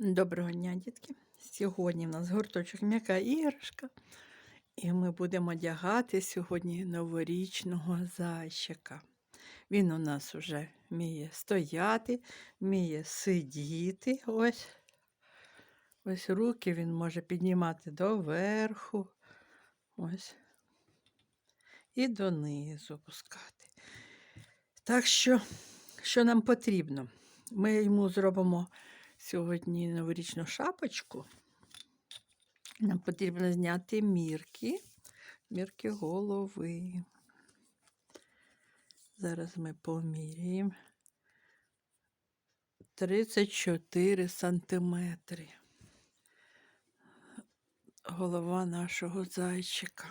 Доброго дня, дітки! Сьогодні в нас гурточок м'яка іграшка, і ми будемо одягати сьогодні новорічного зайчика. Він у нас вже вміє стояти, вміє сидіти. Ось. Ось руки він може піднімати доверху. Ось. І донизу опускати. Так що, що нам потрібно? Ми йому зробимо сьогодні новорічну шапочку. Нам потрібно зняти мірки, мірки голови. Зараз ми поміряємо. 34 сантиметри. Голова нашого зайчика.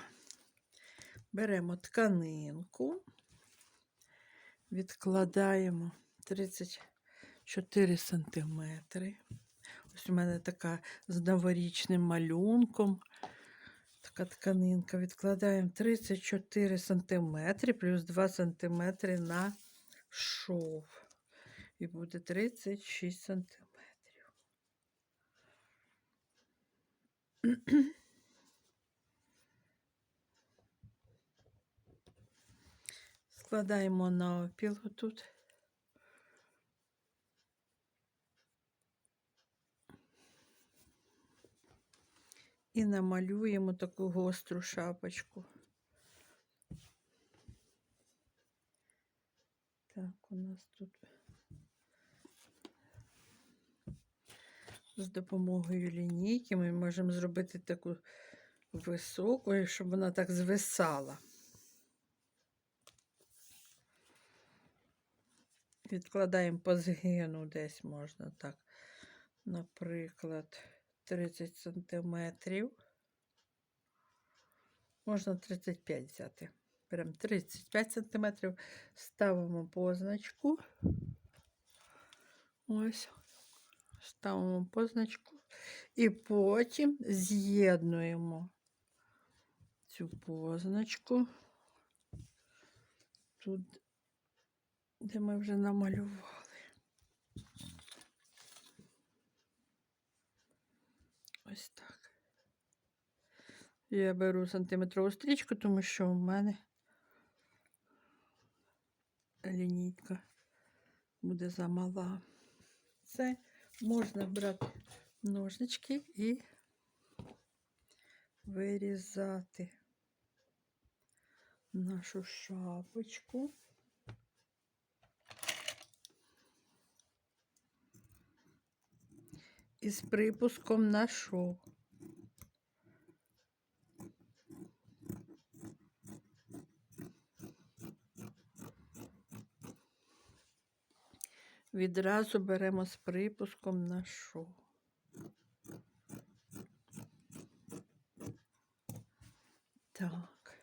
Беремо тканинку, відкладаємо 34 сантиметри. Ось у мене така з новорічним малюнком. Така тканинка. Відкладаємо 34 сантиметри плюс 2 сантиметри на шов. І буде 36 сантиметрів. Складаємо на опіл тут. І намалюємо таку гостру шапочку. Так, у нас тут з допомогою лінійки ми можемо зробити таку високу, щоб вона так звисала. Відкладаємо по згину десь можна так, наприклад. 30 сантиметрів. Можна 35 взяти. Беремо 35 сантиметрів, ставимо позначку. Ось, ставимо позначку. І потім з'єднуємо цю позначку. Тут, де ми вже намалювали. Ось так. Я беру сантиметрову стрічку, тому що в мене лінійка буде замала. Це можна брати ножнички і вирізати нашу шапочку. Із припуском на шов. Відразу беремо з припуском на шов. Так.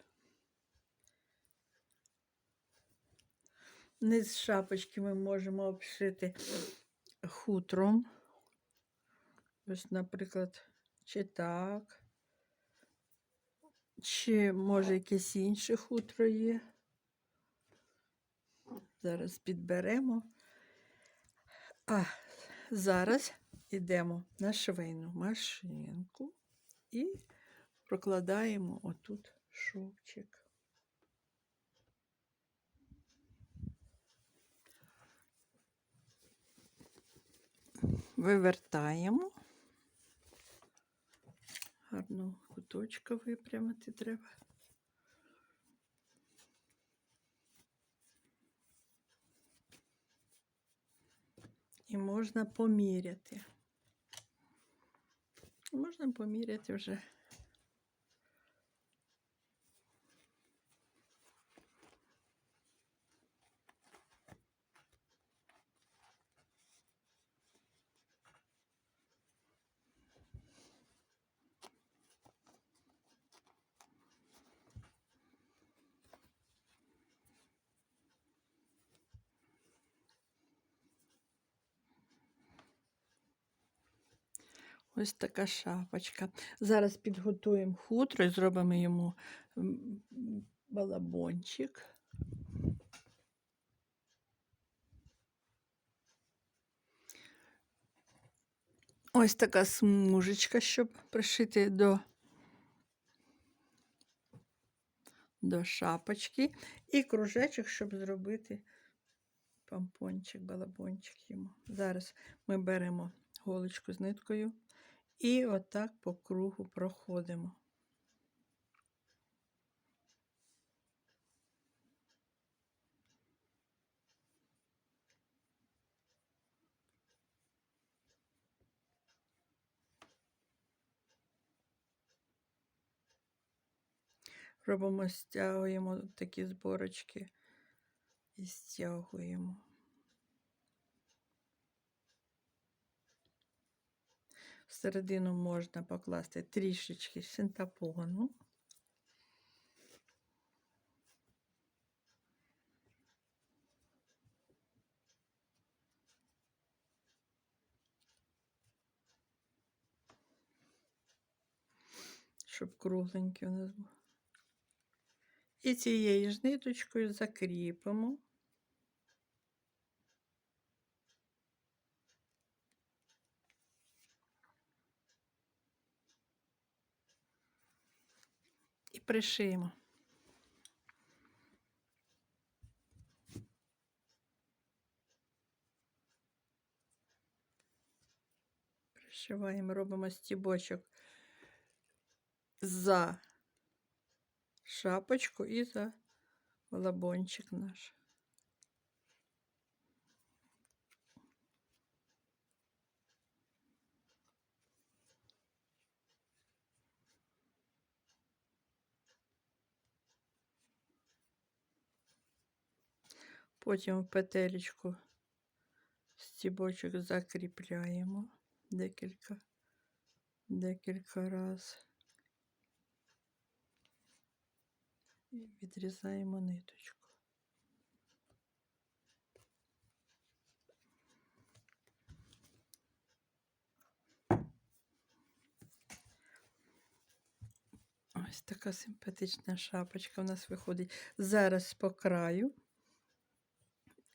Низ шапочки ми можемо обшити хутром. Ось, наприклад, чи так, чи може якесь інше хутро є. Зараз підберемо. А зараз йдемо на швейну машинку і прокладаємо отут шовчик. Вивертаємо. Гарно куточка випрямити треба. І можна поміряти. Можна поміряти вже. Ось така шапочка. Зараз підготуємо хутро і зробимо йому балабончик. Ось така смужечка, щоб пришити до, до шапочки. І кружечок, щоб зробити помпончик, балабончик йому. Зараз ми беремо голочку з ниткою і отак по кругу проходимо. Робимо, стягуємо такі зборочки і стягуємо. Всередину можна покласти трішечки синтапону. Щоб кругленький у нас був. І цією ж ниточкою закріпимо. Пришиємо. Пришиваємо, робимо стібочок за шапочку і за лабончик наш. Потім в петелечку стібочок закріпляємо декілька, декілька разів. І відрізаємо ниточку. Ось така симпатична шапочка у нас виходить. Зараз по краю